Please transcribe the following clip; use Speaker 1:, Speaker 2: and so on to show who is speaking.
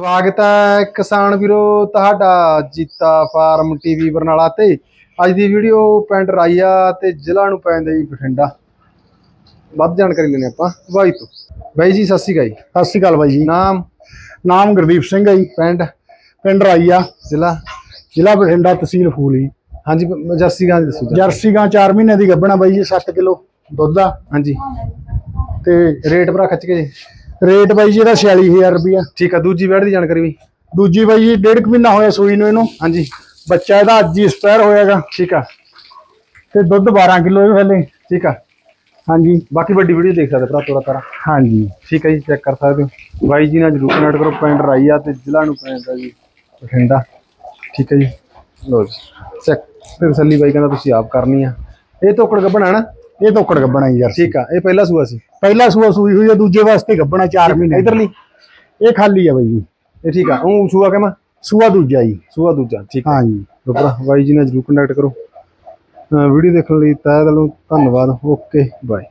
Speaker 1: ਸਵਾਗਤ ਹੈ ਕਿਸਾਨ ਵੀਰੋ ਤੁਹਾਡਾ ਜੀਤਾ ਫਾਰਮ ਟੀਵੀ ਬਰਨਾਲਾ ਤੇ। ਅੱਜ ਦੀ ਵੀਡੀਓ ਪਿੰਡ ਰਾਈਆ ਤੇ ਜ਼ਿਲ੍ਹਾ ਨੂੰ ਪੈਂਦਾ ਜੀ ਬਠਿੰਡਾ। ਵੱਧ ਜਾਣਕਾਰੀ ਲੈਣੇ ਆਪਾਂ ਬਾਈ ਤੋਂ। ਬਾਈ ਜੀ ਸਤਿ ਸ਼੍ਰੀ ਅਕਾਲ ਜੀ।
Speaker 2: ਸਤਿ ਸ਼੍ਰੀ ਅਕਾਲ ਬਾਈ ਜੀ।
Speaker 1: ਨਾਮ?
Speaker 2: ਨਾਮ ਗੁਰਦੀਪ ਸਿੰਘ ਹੈ ਜੀ।
Speaker 1: ਪਿੰਡ?
Speaker 2: ਪਿੰਡ ਰਾਈਆ।
Speaker 1: ਜ਼ਿਲ੍ਹਾ?
Speaker 2: ਜ਼ਿਲ੍ਹਾ ਬਠਿੰਡਾ ਤਹਿਸੀਲ ਫੂਲੀ
Speaker 1: ਹਾਂਜੀ ਬ- ਜਰਸੀ ਗਾਂ ਦੀ ਦੱਸੋ ਜੀ।
Speaker 2: ਜਰਸੀ ਗਾਂ 4 ਮਹੀਨੇ ਦੀ ਗੱਭਣਾ ਬਾਈ ਜੀ 7 ਕਿਲੋ ਦੁੱਧ ਆ।
Speaker 1: ਹਾਂਜੀ।
Speaker 2: ਤੇ
Speaker 1: ਰੇਟ ਭਰਾ ਖਿੱਚ ਕੇ ਜੀ।
Speaker 2: ਰੇਟ ਬਾਈ ਜੀ ਇਹਦਾ 46000 ਰੁਪਇਆ
Speaker 1: ਠੀਕ ਆ ਦੂਜੀ ਵੈੜ ਦੀ ਜਾਣਕਾਰੀ ਵੀ।
Speaker 2: ਦੂਜੀ ਬਾਈ ਜੀ ਡੇਢ ਕੁ ਮਹੀਨਾ ਹੋਇਆ ਸੂਈ ਨੂੰ ਇਹਨੂੰ।
Speaker 1: ਹਾਂਜੀ।
Speaker 2: ਬੱਚਾ ਇਹਦਾ ਅੱਜ ਹੀ ਸਪੈਰ ਹੋਇਆਗਾ।
Speaker 1: ਠੀਕ ਆ।
Speaker 2: ਤੇ ਦੁੱਧ 12 ਕਿਲੋ ਇਹ ਹਲੇ
Speaker 1: ਠੀਕ ਆ।
Speaker 2: ਹਾਂਜੀ।
Speaker 1: ਬਾਕੀ ਵੱਡੀ ਵੀਡੀਓ ਦੇਖ ਸਕਦੇ ਭਰਾ ਤੋਰਾ ਤਾਰਾ।
Speaker 2: ਹਾਂਜੀ।
Speaker 1: ਠੀਕ ਹੈ ਜੀ ਚੈੱਕ ਕਰ ਸਕਦੇ ਹੋ। ਬਾਈ ਜੀ ਨਾਲ ਜਰੂਰ ਕਨੈਕਟ ਕਰੋ ਪਿੰਡ ਰਾਈਆ ਤੇ ਜ਼ਿਲ੍ਹਾ ਨੂੰ ਪੈਂਦਾ ਜੀ। ਬਠਿੰਡਾ। ਠੀਕ ਹੈ ਜੀ। ਲੋ ਜੀ। ਚੈੱਕ ਤੇ ਤਸੱਲੀ ਬਾਈ ਕਹਿੰਦਾ ਤੁਸੀਂ ਆਪ ਕਰਨੀ ਆ। ਇਹ ਤੋਕੜ ਗੱਬਣਾ ਨਾ।
Speaker 2: ਇਹ ਤੋਕੜ ਜੀ ਜਰਸੀ
Speaker 1: ਠੀਕ ਆ ਇਹ ਪਹਿਲਾ ਸੂਆ ਸੀ।
Speaker 2: ਪਹਿਲਾ ਸੂਆ ਸੂਈ ਹੋਈ ਹੈ ਦੂਜੇ ਵਾਸਤੇ ਗੱਭਣਾ 4 ਮਹੀਨੇ।
Speaker 1: ਇਧਰਲੀ?
Speaker 2: ਇਹ ਖਾਲੀ ਆ ਬਾਈ ਜੀ।
Speaker 1: ਇਹ ਠੀਕ ਆ ਉਹ ਸੂਆ ਕਿਵੇਂ?
Speaker 2: ਸੂਆ ਦੂਜਾ ਜੀ।
Speaker 1: ਸੂਆ ਦੂਜਾ ਠੀਕ ਆ।
Speaker 2: ਹਾਂਜੀ।
Speaker 1: ਲਓ ਭਰਾ ਬਾਈ ਜੀ ਨਾਲ ਜਰੂਰ ਕਨੈਕਟ ਕਰੋ। ਵੀਡੀਓ ਦੇਖਣ ਲਈ ਤਹਿ ਦਿਲੋਂ ਧੰਨਵਾਦ। Okay bye.